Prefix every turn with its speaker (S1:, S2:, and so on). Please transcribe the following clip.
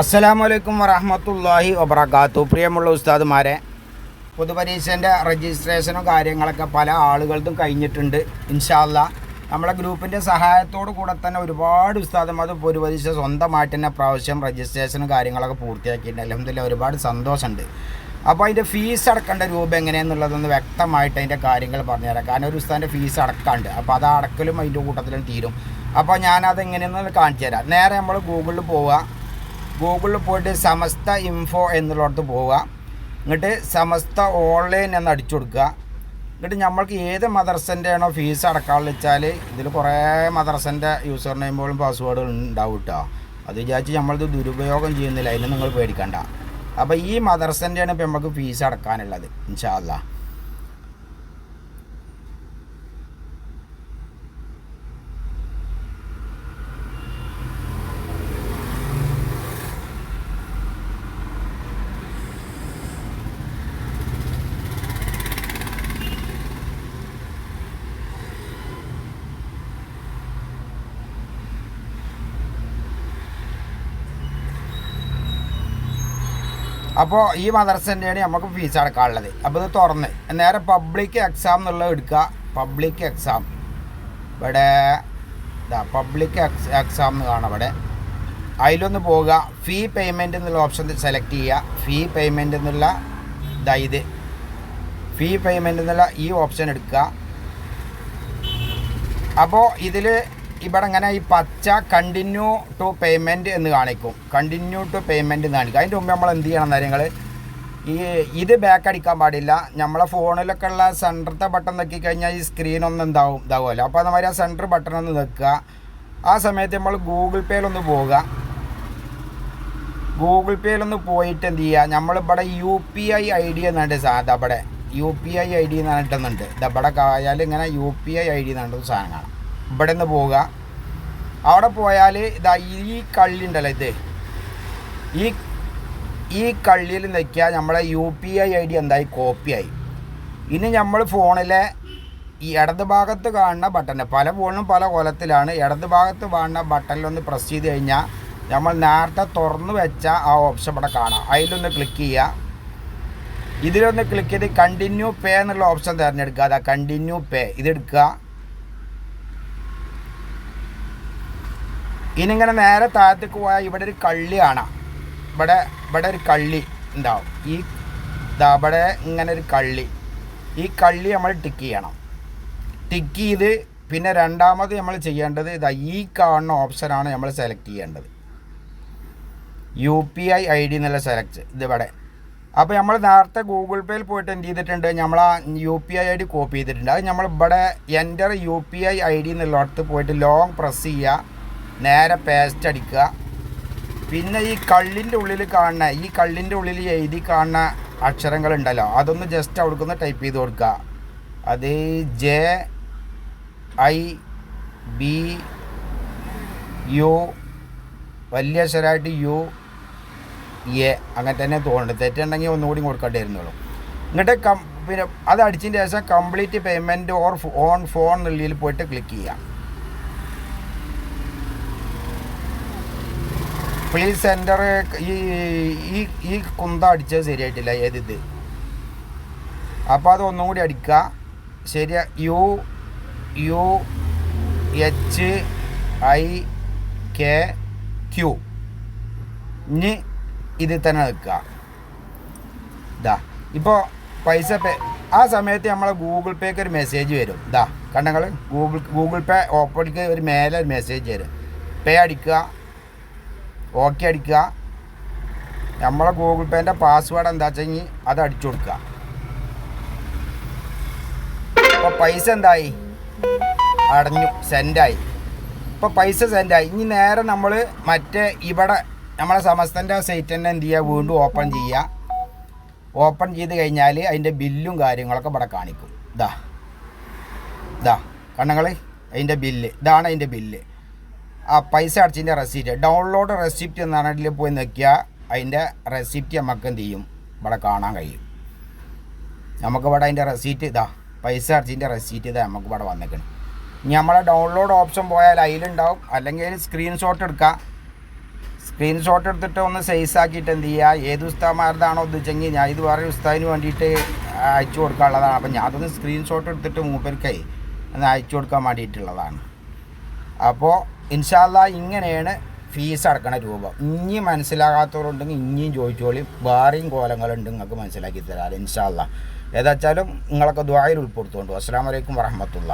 S1: അസ്സലാമു അലൈക്കും വറഹമത്തല്ലാഹി വബർക്കാത്തു പ്രിയമുള്ള ഉസ്താദുമാരെ പൊതുപരീക്ഷന്റെ രജിസ്ട്രേഷനും കാര്യങ്ങളൊക്കെ പല ആളുകൾക്കും കഴിഞ്ഞിട്ടുണ്ട്. ഇൻഷാല്ല നമ്മളെ ഗ്രൂപ്പിന്റെ സഹായത്തോടു കൂടെ തന്നെ ഒരുപാട് ഉസ്താദ്മാർ പൊതുപരീക്ഷ സ്വന്തമായിട്ട് തന്നെ പ്രാവശ്യം രജിസ്ട്രേഷനും കാര്യങ്ങളൊക്കെ പൂർത്തിയാക്കിയിട്ടുണ്ട്. അലഹമില്ല ഒരുപാട് സന്തോഷമുണ്ട്. അപ്പോൾ അതിന്റെ ഫീസ് അടക്കേണ്ട രൂപ എങ്ങനെയെന്നുള്ളതൊന്ന് വ്യക്തമായിട്ട് അതിന്റെ കാര്യങ്ങൾ പറഞ്ഞുതരാം. കാരണം ഒരു ഉസ്താദിന്റെ ഫീസ് അടക്കാണ്ട്. അപ്പോൾ അത് അടക്കലും അതിന്റെ കൂട്ടത്തിലും തീരും. അപ്പോൾ ഞാനത് എങ്ങനെയെന്ന് കാണിച്ചു തരാം നേരെ നമ്മൾ ഗൂഗിളിൽ പോവുക. ഗൂഗിളിൽ പോയിട്ട് സമസ്ത ഇൻഫോ എന്നുള്ളിടത്ത് പോവുക. എന്നിട്ട് സമസ്ത ഓൺലൈൻ എന്ന് അടിച്ചു കൊടുക്കുക. എന്നിട്ട് നമ്മൾക്ക് ഏത് മദർസന്റെ ആണോ ഫീസ് അടക്കാമെന്ന് വെച്ചാൽ ഇതിൽ കുറേ മദർസന്റെ യൂസർ നെയിമുകളും പാസ്വേഡുകളും ഉണ്ടാവും കേട്ടോ അത് വിചാരിച്ച് നമ്മളിത് ദുരുപയോഗം ചെയ്യുന്നില്ല. അതിന് നിങ്ങൾ പേടിക്കണ്ട. അപ്പോൾ ഈ മദർസന്റെയാണ് ഇപ്പോൾ നമുക്ക് ഫീസ് അടക്കാനുള്ളത്. ഇൻഷാല്ല അപ്പോൾ ഈ മദർസന്റെയാണ് നമുക്ക് ഫീസ് അടക്കാനുള്ളത്. അപ്പോൾ ഇത് തുറന്ന്. നേരെ പബ്ലിക് എക്സാം എന്നുള്ളത് എടുക്കുക. പബ്ലിക് എക്സാം ഇവിടെ ഇതാ പബ്ലിക് എക്സാം എന്ന് കാണാം ഇവിടെ. അതിലൊന്ന് പോവുക. ഫീ പേയ്മെന്റ് എന്നുള്ള ഓപ്ഷൻ സെലക്ട് ചെയ്യുക. ഫീ പേയ്മെന്റ് എന്നുള്ള ഇതാ ഇത്. ഫീ പേയ്മെന്റ് എന്നുള്ള ഈ ഓപ്ഷൻ എടുക്കുക. അപ്പോൾ ഇതിൽ ഇവിടെ അങ്ങനെ ഈ പച്ച കണ്ടിന്യൂ ടു പേയ്മെന്റ് എന്ന് കാണിക്കും. കണ്ടിന്യൂ ടു പേയ്മെന്റ് എന്ന് കാണിക്കും. അതിന്റെ മുമ്പ് നമ്മൾ എന്ത് ചെയ്യണം കാര്യങ്ങൾ ഈ ഇത് ബാക്ക് അടിക്കാൻ പാടില്ല. നമ്മളെ ഫോണിലൊക്കെ ഉള്ള സെന്ററത്തെ ബട്ടൺ നോക്കി കഴിഞ്ഞാൽ ഈ സ്ക്രീൻ ഒന്ന് എന്താവും ഇതാവുമല്ലോ. അപ്പോൾ അതുമാതിരി ആ സെന്റർ ബട്ടൺ ഒന്ന് നിൽക്കുക ആ സമയത്ത് നമ്മൾ ഗൂഗിൾ പേയിലൊന്ന് പോവുക. ഗൂഗിൾ പേയിലൊന്ന് പോയിട്ട് എന്ത് ചെയ്യുക? നമ്മളിവിടെ U P I I D എന്നുണ്ട് സാധാ ഇവിടെ. U P I I D എന്ന് പറഞ്ഞിട്ടുന്നുണ്ട്. ഇതവിടെ കായാലും ഇങ്ങനെ U P I I D എന്ന് പറഞ്ഞിട്ട് സാധനം കാണാം. ഇവിടെ നിന്ന് പോവുക. അവിടെ പോയാൽ ഇതാ ഈ കള്ളി ഉണ്ടല്ലോ ഇത്. ഈ ഈ കള്ളിയിൽ നിൽക്കുക നമ്മളെ U P I I D എന്തായി? കോപ്പിയായി ഇനി നമ്മൾ ഫോണിലെ ഈ ഇടത് ഭാഗത്ത് കാണുന്ന ബട്ടൺ പല ഫോണിലും പല കൊലത്തിലാണ് ഇടത് ഭാഗത്ത് കാണുന്ന ബട്ടണിലൊന്ന് പ്രസ് ചെയ്ത് കഴിഞ്ഞാൽ നമ്മൾ നേരത്തെ തുറന്നു വെച്ച ആ ഓപ്ഷൻ ഇവിടെ കാണാം. അതിലൊന്ന് ക്ലിക്ക് ചെയ്യുക ഇതിലൊന്ന് ക്ലിക്ക് ചെയ്ത് കണ്ടിന്യൂ പേ എന്നുള്ള ഓപ്ഷൻ തിരഞ്ഞെടുക്കുക. അതാ കണ്ടിന്യൂ പേ ഇതെടുക്കുക ഇനി ഇങ്ങനെ നേരെ താഴത്തേക്ക് പോയാൽ ഇവിടെ ഒരു കള്ളി കാണാം ഇവിടെ ഇവിടെ ഒരു കള്ളി ഉണ്ടാവും. ഈ ഇവിടെ ഇങ്ങനെ ഒരു കള്ളി. ഈ കള്ളി നമ്മൾ ടിക്ക് ചെയ്യണം. ടിക്ക് ചെയ്ത് പിന്നെ രണ്ടാമത് നമ്മൾ ചെയ്യേണ്ടത് ഇതാ ഈ കാണുന്ന ഓപ്ഷനാണ് നമ്മൾ സെലക്ട് ചെയ്യേണ്ടത്. U P I I D എന്നുള്ള സെലക്ട് ഇവിടെ. അപ്പോൾ നമ്മൾ നേരത്തെ ഗൂഗിൾ പേയിൽ പോയിട്ട് എന്ത് ചെയ്തിട്ടുണ്ട്? നമ്മൾ ആ U P I I D copy ചെയ്തിട്ടുണ്ട്. അത് നമ്മൾ ഇവിടെ enter U P I I D എന്നുള്ളിടത്ത് പോയിട്ട് ലോങ് പ്രസ് ചെയ്യുക. നേരെ പേസ്റ്റ് അടിക്കുക. പിന്നെ ഈ കള്ളിന്റെ ഉള്ളിൽ കാണുന്ന ഈ കള്ളിന്റെ ഉള്ളിൽ എഴുതി കാണുന്ന അക്ഷരങ്ങൾ ഉണ്ടല്ലോ അതൊന്ന് ജസ്റ്റ് അവിടേക്കൊന്ന് ടൈപ്പ് ചെയ്ത് കൊടുക്കുക അത് ജെ ഐ ബി യു വലിയ അക്ഷരമായിട്ട് യു എ അങ്ങനെ തന്നെ തോന്നുന്നുണ്ട്. തെറ്റുണ്ടെങ്കിൽ ഒന്നുകൂടി കൊടുക്കേണ്ടി വരുന്നുള്ളൂ എന്നിട്ട് കം പിന്നെ അത് അടിച്ചതിന് ശേഷം complete payment or on phone എന്നുള്ളതിൽ പോയിട്ട് ക്ലിക്ക് ചെയ്യാം പ്ലീസ് സെന്റർ ഈ ഈ ഈ കുന്ത അടിച്ചത് ശരിയായിട്ടില്ല ഏതിത് അപ്പോൾ അത് ഒന്നും കൂടി അടിക്കുക. ശരിയാ U U H I K Q. ഇനി ഇതിൽ തന്നെ നിൽക്കുക ഇതാ ഇപ്പോൾ പൈസ പേ ആ സമയത്ത് നമ്മളെ ഗൂഗിൾ പേക്ക് ഒരു മെസ്സേജ് വരും. ഇതാ കണ്ടങ്ങൾ ഗൂഗിൾ ഗൂഗിൾ പേ ഓപ്പണിക്ക് ഒരു മേലെ ഒരു മെസ്സേജ് വരും. പേ അടിക്കുക. ഓക്കെ അടിക്കുക. നമ്മളെ ഗൂഗിൾ പേന്റെ പാസ്വേഡ് എന്താ വെച്ചെങ്കിൽ അത് അടിച്ചു കൊടുക്കുക. ഇപ്പോൾ പൈസ എന്തായി? അടഞ്ഞു സെൻഡായി ഇപ്പോൾ പൈസ സെൻഡായി ഇനി നേരെ നമ്മൾ മറ്റേ ഇവിടെ നമ്മളെ സമസ്തന്റെ സൈറ്റ് തന്നെ എന്ത് ചെയ്യുക? വീണ്ടും ഓപ്പൺ ചെയ്യുക. ഓപ്പൺ ചെയ്ത് കഴിഞ്ഞാൽ അതിന്റെ ബില്ലും കാര്യങ്ങളൊക്കെ ഇവിടെ കാണിക്കും. ഇതാ ഇതാ കണ്ണങ്ങൾ അതിന്റെ ബില്ല് ഇതാണ് അതിന്റെ ബില്ല് ആ പൈസ അടച്ചതിന്റെ റെസിപ്റ്റ് ഡൗൺലോഡ് റെസിപ്റ്റ് എന്നാണ് ഇതിൽ പോയി നോക്കിയാൽ അതിന്റെ റെസിപ്റ്റ് നമുക്ക് എന്ത് ചെയ്യും? ഇവിടെ കാണാൻ കഴിയും. നമുക്കിവിടെ അതിന്റെ റെസിപ്റ്റ് ഇതാ. പൈസ അടച്ചതിന്റെ റെസിപ്റ്റ് ഇതാ നമുക്ക് ഇവിടെ വന്നിരിക്കണം. ഇനി നമ്മളെ ഡൗൺലോഡ് ഓപ്ഷൻ പോയാൽ അതിലുണ്ടാവും. അല്ലെങ്കിൽ അതിൽ സ്ക്രീൻഷോട്ട് എടുക്കാം. സ്ക്രീൻഷോട്ട് എടുത്തിട്ട് ഒന്ന് സൈസ് ആക്കിയിട്ട് എന്ത് ചെയ്യുക? ഏത് ഉസ്താമാരതാണോ ഉദ്ദേശിച്ചെങ്കിൽ ഞാൻ ഇത് വേറെ ഉസ്താദിന് വേണ്ടിയിട്ട് അയച്ചു കൊടുക്കാനുള്ളതാണ്. അപ്പം ഞാൻ അതൊന്ന് സ്ക്രീൻഷോട്ട് എടുത്തിട്ട് മൂപ്പർക്കായി ഒന്ന് അയച്ചു കൊടുക്കാൻ വേണ്ടിയിട്ടുള്ളതാണ്. അപ്പോൾ ഇൻഷാല്ല ഇങ്ങനെയാണ് ഫീസ് അടക്കണ രൂപം. ഇനി മനസ്സിലാകാത്തവരുണ്ടെങ്കിൽ ഇനിയും ചോദിച്ചോളി. വേറെയും കോലങ്ങളുണ്ട് നിങ്ങൾക്ക് മനസ്സിലാക്കി തരാം ഇൻഷാല്ല ഏതാച്ചാലും നിങ്ങളൊക്കെ ദ്വായിൽ ഉൾപ്പെടുത്തുകൊണ്ട് അസ്സാം വലൈക്കും വറഹമത്തുള്ള